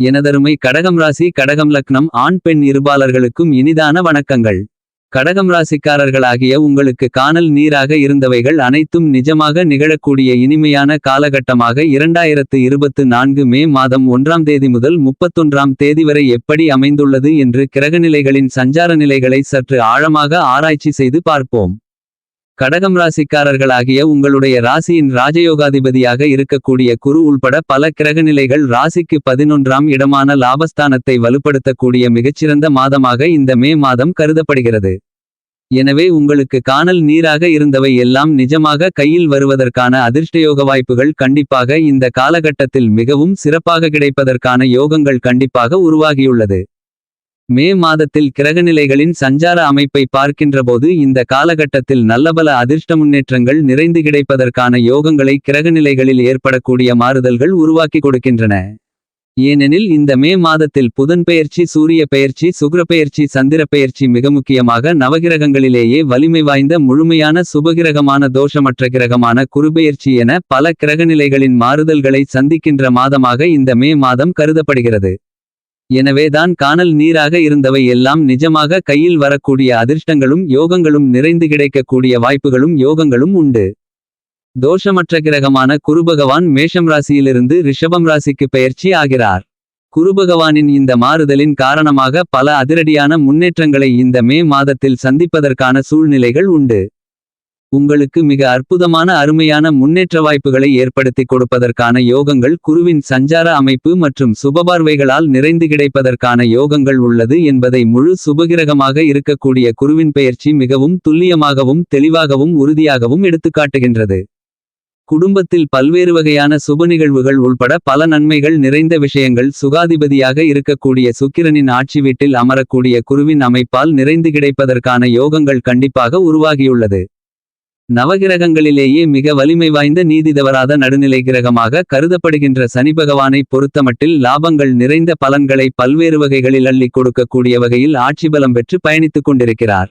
எனதருமை கடகம் ராசி கடகம் லக்னம் ஆண் பெண் இருபாலர்களுக்கும் இனிதான வணக்கங்கள். கடகம் ராசிக்காரர்களாகிய உங்களுக்கு காணல் நீராக இருந்தவைகள் அனைத்தும் நிஜமாக நிகழக்கூடிய இனிமையான காலகட்டமாக இரண்டாயிரத்து இருபத்து நான்கு மே மாதம் ஒன்றாம் தேதி முதல் முப்பத்தொன்றாம் தேதி வரை எப்படி அமைந்துள்ளது என்று கிரகநிலைகளின் சஞ்சார நிலைகளை சற்று ஆழமாக ஆராய்ச்சி செய்து பார்ப்போம். கடகம் ராசிக்காரர்களாகிய உங்களுடைய ராசியின் ராஜயோகாதிபதியாக இருக்கக்கூடிய குரு உள்பட பல கிரகநிலைகள் ராசிக்கு பதினொன்றாம் இடமான லாபஸ்தானத்தை வலுப்படுத்தக்கூடிய மிகச்சிறந்த மாதமாக இந்த மே மாதம் கருதப்படுகிறது. எனவே உங்களுக்கு காணல் நீராக இருந்தவை எல்லாம் நிஜமாக கையில் வருவதற்கான அதிர்ஷ்டயோக வாய்ப்புகள் கண்டிப்பாக இந்த காலகட்டத்தில் மிகவும் சிறப்பாக கிடைப்பதற்கான யோகங்கள் கண்டிப்பாக உருவாகியுள்ளது. மே மாதத்தில் கிரகநிலைகளின் சஞ்சார அமைப்பை பார்க்கின்றபோது இந்த காலகட்டத்தில் நல்லபல அதிர்ஷ்ட முன்னேற்றங்கள் நிறைந்து கிடைப்பதற்கான யோகங்களை கிரகநிலைகளில் ஏற்படக்கூடிய மாறுதல்கள் உருவாக்கி கொடுக்கின்றன. ஏனெனில் இந்த மே மாதத்தில் புதன் பெயர்ச்சி சூரிய பெயர்ச்சி சுக்கிர பெயர்ச்சி சந்திர பெயர்ச்சி மிக முக்கியமாக நவகிரகங்களிலேயே வலிமை வாய்ந்த முழுமையான சுபகிரகமான தோஷமற்ற கிரகமான குருபெயர்ச்சி என பல கிரகநிலைகளின் மாறுதல்களை சந்திக்கின்ற மாதமாக இந்த மே மாதம் கருதப்படுகிறது. எனவேதான் காணல் நீராக இருந்தவை எல்லாம் நிஜமாக கையில் வரக்கூடிய அதிர்ஷ்டங்களும் யோகங்களும் நிறைந்து கிடைக்கக்கூடிய வாய்ப்புகளும் யோகங்களும் உண்டு. தோஷமற்ற கிரகமான குருபகவான் மேஷம் ராசியிலிருந்து ரிஷபம் ராசிக்கு பெயர்ச்சி ஆகிறார். குருபகவானின் இந்த மாறுதலின் காரணமாக பல அதிரடியான முன்னேற்றங்களை இந்த மே மாதத்தில் சந்திப்பதற்கான சூழ்நிலைகள் உண்டு. உங்களுக்கு மிக அற்புதமான அருமையான முன்னேற்ற வாய்ப்புகளை ஏற்படுத்திக் கொடுப்பதற்கான யோகங்கள் குருவின் சஞ்சார அமைப்பு மற்றும் சுபபார்வைகளால் நிறைந்து கிடைப்பதற்கான யோகங்கள் உள்ளது என்பதை முழு சுபகிரகமாக இருக்கக்கூடிய குருவின் பெயர்ச்சி மிகவும் துல்லியமாகவும் தெளிவாகவும் உறுதியாகவும் எடுத்துக்காட்டுகின்றது. குடும்பத்தில் பல்வேறு வகையான சுப நிகழ்வுகள் உள்பட பல நன்மைகள் நிறைந்த விஷயங்கள் சுகாதிபதியாக இருக்கக்கூடிய சுக்கிரனின் ஆட்சி வீட்டில் அமரக்கூடிய குருவின் அமைப்பால் நிறைந்து கிடைப்பதற்கான யோகங்கள் கண்டிப்பாக உருவாகியுள்ளது. நவகிரகங்களிலேயே மிக வலிமை வாய்ந்த நீதிதவராத நடுநிலை கிரகமாக கருதப்படுகின்ற சனி பகவானை பொறுத்தமட்டில் லாபங்கள் நிறைந்த பலன்களை பல்வேறு வகைகளில் அள்ளிக் கொடுக்கக்கூடிய வகையில் ஆட்சி பலம் பெற்று பயணித்துக் கொண்டிருக்கிறார்.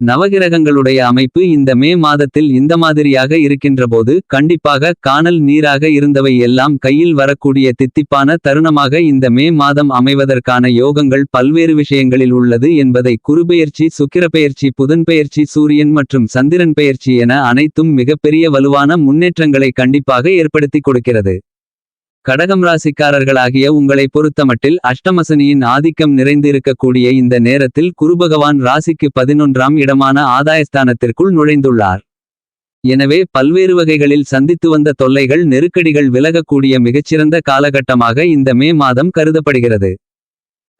நவகிரகங்களுடைய அமைப்பு இந்த மே மாதத்தில் இந்த மாதிரியாக இருக்கின்றபோது கண்டிப்பாக காணல் நீராக இருந்தவை எல்லாம் கையில் வரக்கூடிய தித்திப்பான தருணமாக இந்த மே மாதம் அமைவதற்கான யோகங்கள் பல்வேறு விஷயங்களில் உள்ளது என்பதை குருபெயர்ச்சி சுக்கிரப்பெயர்ச்சி புதன்பெயர்ச்சி சூரியன் மற்றும் சந்திரன் பெயர்ச்சி என அனைத்தும் மிகப்பெரிய வலுவான முன்னேற்றங்களை கண்டிப்பாக ஏற்படுத்திக் கொடுக்கிறது. கடகம் ராசிக்காரர்களாகிய உங்களை பொறுத்தமட்டில் அஷ்டமசனியின் ஆதிக்கம் நிறைந்திருக்கக்கூடிய இந்த நேரத்தில் குருபகவான் ராசிக்கு பதினொன்றாம் இடமான ஆதாயஸ்தானத்திற்குள் நுழைந்துள்ளார். எனவே பல்வேறு வகைகளில் சந்தித்து வந்த தொல்லைகள் நெருக்கடிகள் விலகக்கூடிய மிகச்சிறந்த காலகட்டமாக இந்த மே மாதம் கருதப்படுகிறது.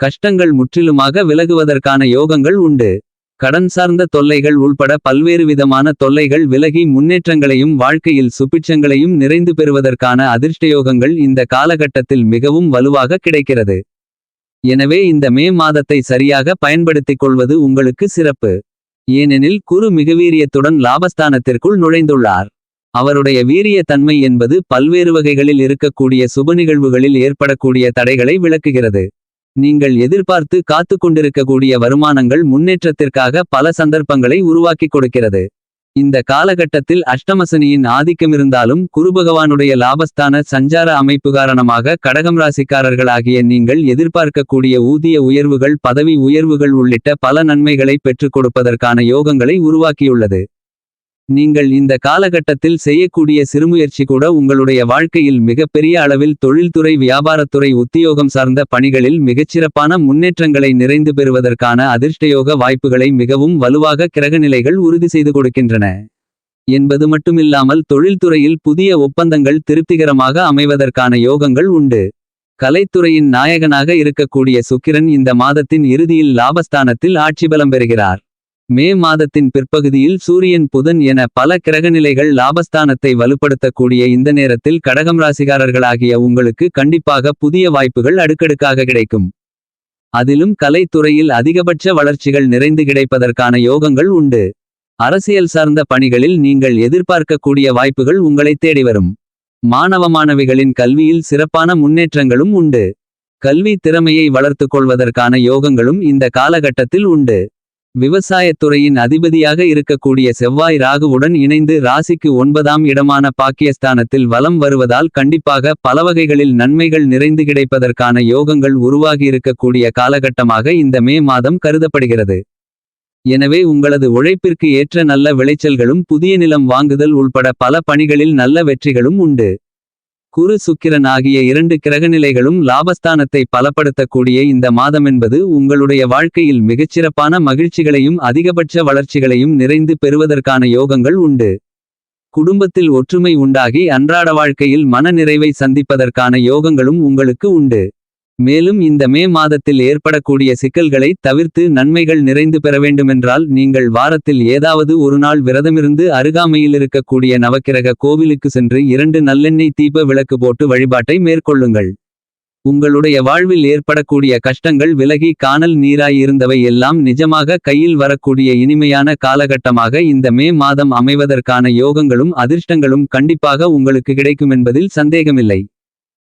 கஷ்டங்கள் முற்றிலுமாக விலகுவதற்கான யோகங்கள் உண்டு. கடன் சார்ந்த தொல்லைகள் உள்பட பல்வேறு விதமான தொல்லைகள் விலகி முன்னேற்றங்களையும் வாழ்க்கையில் சுபிட்சங்களையும் நிறைந்து பெறுவதற்கான அதிர்ஷ்டயோகங்கள் இந்த காலகட்டத்தில் மிகவும் வலுவாக கிடைக்கிறது. எனவே இந்த மே மாதத்தை சரியாக பயன்படுத்திக் கொள்வது உங்களுக்கு சிறப்பு. ஏனெனில் குரு மிகவீரியத்துடன் லாபஸ்தானத்திற்குள் நுழைந்துள்ளார். அவருடைய வீரிய தன்மை என்பது பல்வேறு வகைகளில் இருக்கக்கூடிய சுப நிகழ்வுகளில் ஏற்படக்கூடிய தடைகளை விளக்குகிறது. நீங்கள் எதிர்பார்த்து காத்து கொண்டிருக்கக்கூடிய வருமானங்கள் முன்னேற்றத்திற்காக பல சந்தர்ப்பங்களை உருவாக்கி கொடுக்கிறது. இந்த காலகட்டத்தில் அஷ்டமசனியின் ஆதிக்கமிருந்தாலும் குருபகவானுடைய லாபஸ்தான சஞ்சார அமைப்பு காரணமாக கடகம் ராசிக்காரர்களாகிய நீங்கள் எதிர்பார்க்கக்கூடிய ஊதிய உயர்வுகள் பதவி உயர்வுகள் உள்ளிட்ட பல நன்மைகளை பெற்றுக் கொடுப்பதற்கான யோகங்களை உருவாக்கியுள்ளது. நீங்கள் இந்த காலகட்டத்தில் செய்யக்கூடிய சிறுமுயற்சி கூட உங்களுடைய வாழ்க்கையில் மிகப்பெரிய அளவில் தொழில்துறை வியாபாரத்துறை உத்தியோகம் சார்ந்த பணிகளில் மிகச்சிறப்பான முன்னேற்றங்களை நிறைந்து பெறுவதற்கான அதிர்ஷ்டயோக வாய்ப்புகளை மிகவும் வலுவாக கிரகநிலைகள் உறுதி செய்து கொடுக்கின்றன. என்பது மட்டுமில்லாமல் தொழில்துறையில் புதிய ஒப்பந்தங்கள் திருப்திகரமாக அமைவதற்கான யோகங்கள் உண்டு. கலைத்துறையின் நாயகனாக இருக்கக்கூடிய சுக்கிரன் இந்த மாதத்தின் இறுதியில் லாபஸ்தானத்தில் ஆட்சிபலம் பெறுகிறார். மே மாதத்தின் பிற்பகுதியில் சூரியன் புதன் என பல கிரகநிலைகள் லாபஸ்தானத்தை வலுப்படுத்தக்கூடிய இந்த நேரத்தில் கடகம் ராசிகாரர்களாகிய உங்களுக்கு கண்டிப்பாக புதிய வாய்ப்புகள் அடுக்கடுக்காக கிடைக்கும். அதிலும் கலைத்துறையில் அதிகபட்ச வளர்ச்சிகள் நிறைந்து கிடைப்பதற்கான யோகங்கள் உண்டு. அரசியல் சார்ந்த பணிகளில் நீங்கள் எதிர்பார்க்கக்கூடிய வாய்ப்புகள் உங்களை தேடி வரும். மாணவ மாணவிகளின் கல்வியில் சிறப்பான முன்னேற்றங்களும் உண்டு. கல்வி திறமையை வளர்த்துக் கொள்வதற்கான யோகங்களும் இந்த காலகட்டத்தில் உண்டு. விவசாயத்துறையின் அதிபதியாக இருக்கக்கூடிய செவ்வாய் ராகுவுடன் இணைந்து ராசிக்கு ஒன்பதாம் இடமான பாக்கியஸ்தானத்தில் வலம் வருவதால் கண்டிப்பாக பலவகைகளில் நன்மைகள் நிறைந்து கிடைப்பதற்கான யோகங்கள் உருவாகியிருக்கக்கூடிய காலகட்டமாக இந்த மே மாதம் கருதப்படுகிறது. எனவே உங்களது உழைப்பிற்கு ஏற்ற நல்ல விளைச்சல்களும் புதிய நிலம் வாங்குதல் உள்பட பல பணிகளில் நல்ல வெற்றிகளும் உண்டு. குரு சுக்கிரன் ஆகிய இரண்டு கிரகநிலைகளும் லாபஸ்தானத்தை பலப்படுத்தக்கூடிய இந்த மாதமென்பது உங்களுடைய வாழ்க்கையில் மிகச்சிறப்பான மகிழ்ச்சிகளையும் அதிகபட்ச வளர்ச்சிகளையும் நிறைந்து பெறுவதற்கான யோகங்கள் உண்டு. குடும்பத்தில் ஒற்றுமை உண்டாகி அன்றாட வாழ்க்கையில் மன நிறைவை சந்திப்பதற்கான யோகங்களும் உங்களுக்கு உண்டு. மேலும் இந்த மே மாதத்தில் ஏற்படக்கூடிய சிக்கல்களை தவிர்த்து நன்மைகள் நிறைந்து பெற வேண்டுமென்றால் நீங்கள் வாரத்தில் ஏதாவது ஒரு நாள் விரதமிருந்து அருகாமையில் இருக்கக்கூடிய நவக்கிரக கோவிலுக்கு சென்று இரண்டு நல்லெண்ணெய் தீப விளக்கு போட்டு வழிபாட்டை மேற்கொள்ளுங்கள். உங்களுடைய வாழ்வில் ஏற்படக்கூடிய கஷ்டங்கள் விலகி காணல் நீராயிருந்தவை எல்லாம் நிஜமாக கையில் வரக்கூடிய இனிமையான காலகட்டமாக இந்த மே மாதம் அமைவதற்கான யோகங்களும் அதிர்ஷ்டங்களும் கண்டிப்பாக உங்களுக்கு கிடைக்குமென்பதில் சந்தேகமில்லை.